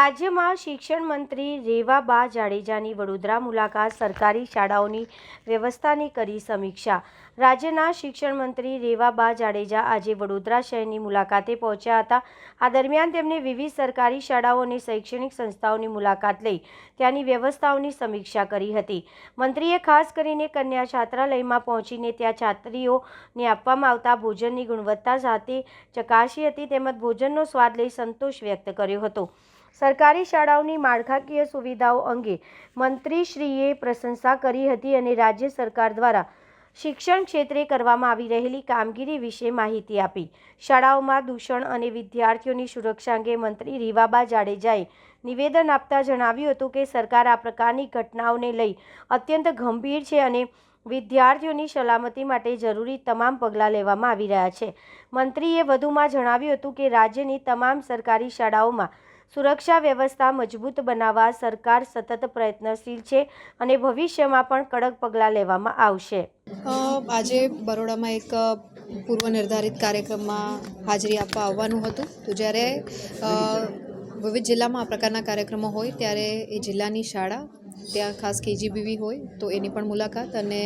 રાજ્યમાં શિક્ષણ મંત્રી રેવાબા જાડેજાની વડોદરા મુલાકાત સરકારી શાળાઓની વ્યવસ્થાની કરી સમીક્ષા. રાજ્યના શિક્ષણ મંત્રી રેવાબા જાડેજા આજે વડોદરા શહેરની મુલાકાતે પહોંચ્યા હતા. આ દરમિયાન તેમણે વિવિધ સરકારી શાળાઓ અને શૈક્ષણિક સંસ્થાઓની મુલાકાત લઈ ત્યાંની વ્યવસ્થાઓની સમીક્ષા કરી હતી. મંત્રીએ ખાસ કરીને કન્યા છાત્રાલયમાં પહોંચીને ત્યાં છાત્રીઓને આપવામાં આવતા ભોજનની ગુણવત્તા સાથે ચકાસી હતી તેમજ ભોજનનો સ્વાદ લઈ સંતોષ વ્યક્ત કર્યો હતો. સરકારી શાળાઓની માળખાકીય સુવિધાઓ અંગે મંત્રીશ્રીએ પ્રશંસા કરી હતી અને રાજ્ય સરકાર દ્વારા શિક્ષણ ક્ષેત્રે કરવામાં આવી રહેલી કામગીરી વિશે માહિતી આપી. શાળાઓમાં દૂષણ અને વિદ્યાર્થીઓની સુરક્ષા અંગે મંત્રી રીવાબા જાડેજાએ નિવેદન આપતા જણાવ્યું હતું કે સરકાર આ પ્રકારની ઘટનાઓને લઈ અત્યંત ગંભીર છે અને વિદ્યાર્થીઓની સલામતી માટે જરૂરી તમામ પગલાં લેવામાં આવી રહ્યા છે. મંત્રીએ વધુમાં જણાવ્યું હતું કે રાજ્યની તમામ સરકારી શાળાઓમાં સુરક્ષા વ્યવસ્થા મજબૂત બનાવવા સરકાર સતત પ્રયત્નશીલ છે અને ભવિષ્યમાં પણ કડક પગલાં લેવામાં આવશે. આજે બરોડામાં એક પૂર્વ નિર્ધારિત કાર્યક્રમમાં હાજરી આપવા આવવાનું હતું. તો જ્યારે વિવિધ જિલ્લામાં આ પ્રકારના કાર્યક્રમો હોય ત્યારે એ જિલ્લાની શાળા ત્યાં ખાસ કેજીબીવી હોય તો એની પણ મુલાકાત અને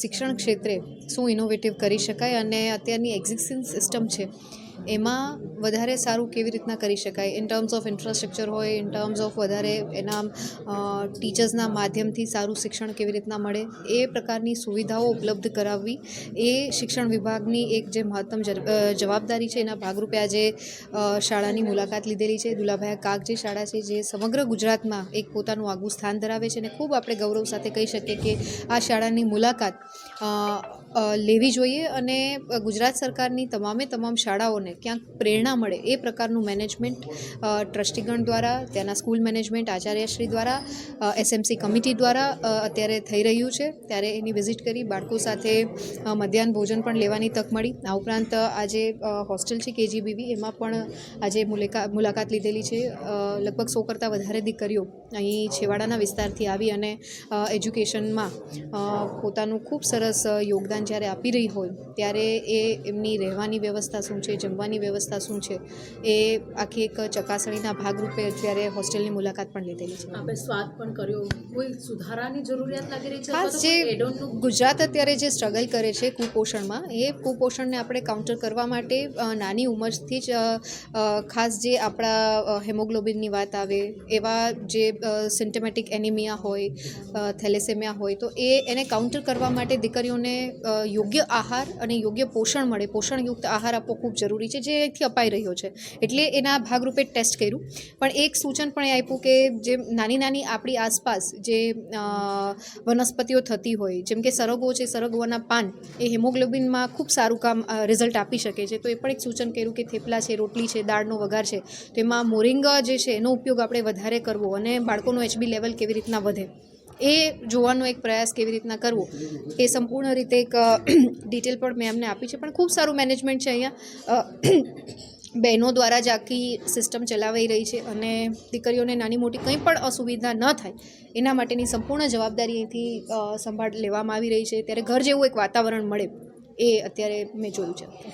શિક્ષણ ક્ષેત્રે શું ઇનોવેટિવ કરી શકાય અને અત્યારની એક્ઝિસ્ટિંગ સિસ્ટમ છે, એમાં વધારે સારું કેવી રીતના કરી શકાય? ઇન ટર્મ્સ ઓફ ઇન્ફ્રાસ્ટ્રક્ચર હોય ઇન ટર્મ્સ ઓફ વધારે એના ટીચર્સના માધ્યમથી સારું શિક્ષણ કેવી રીતના મળે, એ પ્રકારની સુવિધાઓ ઉપલબ્ધ કરાવવી, એ શિક્ષણ વિભાગની એક જે મહત્તમ જવાબદારી છે, એના ભાગરૂપે આજે શાળાની મુલાકાત લીધેલી છે. દુલાભાઈ કાગ જે શાળા છે, જે સમગ્ર ગુજરાતમાં એક પોતાનું આગવું સ્થાન ધરાવે છે અને ખૂબ આપણે ગૌરવ સાથે કહી શકીએ કે આ શાળાની મુલાકાત લેવી જોઈએ અને ગુજરાત સરકારની તમામે તમામ શાળાઓને ક્યાંક પ્રેરણા મળે એ પ્રકારનું મેનેજમેન્ટ ટ્રસ્ટીગણ દ્વારા ત્યાંના સ્કૂલ મેનેજમેન્ટ આચાર્યશ્રી દ્વારા એસએમસી કમિટી દ્વારા અત્યારે થઈ રહ્યું છે. ત્યારે એની વિઝિટ કરી બાળકો સાથે મધ્યાહન ભોજન પણ લેવાની તક મળી. આ ઉપરાંત આજે હોસ્ટેલ છે કેજીબીવી એમાં પણ આજે મુલાકાત લીધેલી છે. લગભગ સો કરતાં વધારે દીકરીઓ અહીં છેવાડાના વિસ્તારથી આવી અને એજ્યુકેશનમાં પોતાનું ખૂબ સરસ અ, યોગદાન જ્યારે આપી રહી હોય ત્યારે એ એમની રહેવાની વ્યવસ્થા શું છે જમવાની વ્યવસ્થા શું છે એ આખી એક ચકાસણીના ભાગરૂપે અત્યારે હોસ્ટેલની મુલાકાત પણ લીધેલી છે. આપણે સ્વાદ પણ કર્યો. કોઈ સુધારાની જરૂરિયાત લાગી રહી છે ખાસ જે ગુજરાત અત્યારે જે સ્ટ્રગલ કરે છે કુપોષણમાં એ કુપોષણને આપણે કાઉન્ટર કરવા માટે નાની ઉંમરથી જ ખાસ જે આપણા હેમોગ્લોબિનની વાત આવે એવા જે સિન્ટમેટિક એનિમિયા હોય થેલેસેમિયા હોય તો એ એને કાઉન્ટર કરવા માટે દીકરીઓને યોગ્ય આહાર અને યોગ્ય પોષણ મળે. પોષણયુક્ત આહાર આપવો ખૂબ જરૂરી છે જે અહીંથી અપાઈ રહ્યો છે. એટલે એના ભાગરૂપે ટેસ્ટ કર્યું. પણ એક સૂચન પણ એ આપ્યું કે જે નાની નાની આપણી આસપાસ જે વનસ્પતિઓ થતી હોય, જેમ કે સરગવો છે સરગવાના પાન, એ હિમોગ્લોબિનમાં ખૂબ સારું કામ રિઝલ્ટ આપી શકે છે. તો એ પણ એક સૂચન કર્યું કે થેપલા છે, રોટલી છે, દાળનો વઘાર છે, તો એમાં મોરિંગા જે છે, એનો ઉપયોગ આપણે વધારે કરવો અને બાળકોનું એચબી લેવલ કેવી રીતના વધે. એ જોવાનો એક પ્રયાસ કેવી રીતના કરવો, એ સંપૂર્ણ રીતે એક ડિટેલ પણ મેં એમને આપી છે. પણ ખૂબ સારું મેનેજમેન્ટ છે અહીંયા. બહેનો દ્વારા જ આખી સિસ્ટમ ચલાવાઈ રહી છે અને દીકરીઓને નાની મોટી કંઈ પણ અસુવિધા ન થાય, એના માટેની સંપૂર્ણ જવાબદારી અહીંથી સંભાળ લેવામાં આવી રહી છે. ત્યારે ઘર જેવું એક વાતાવરણ મળે, એ અત્યારે મેં જોયું છે.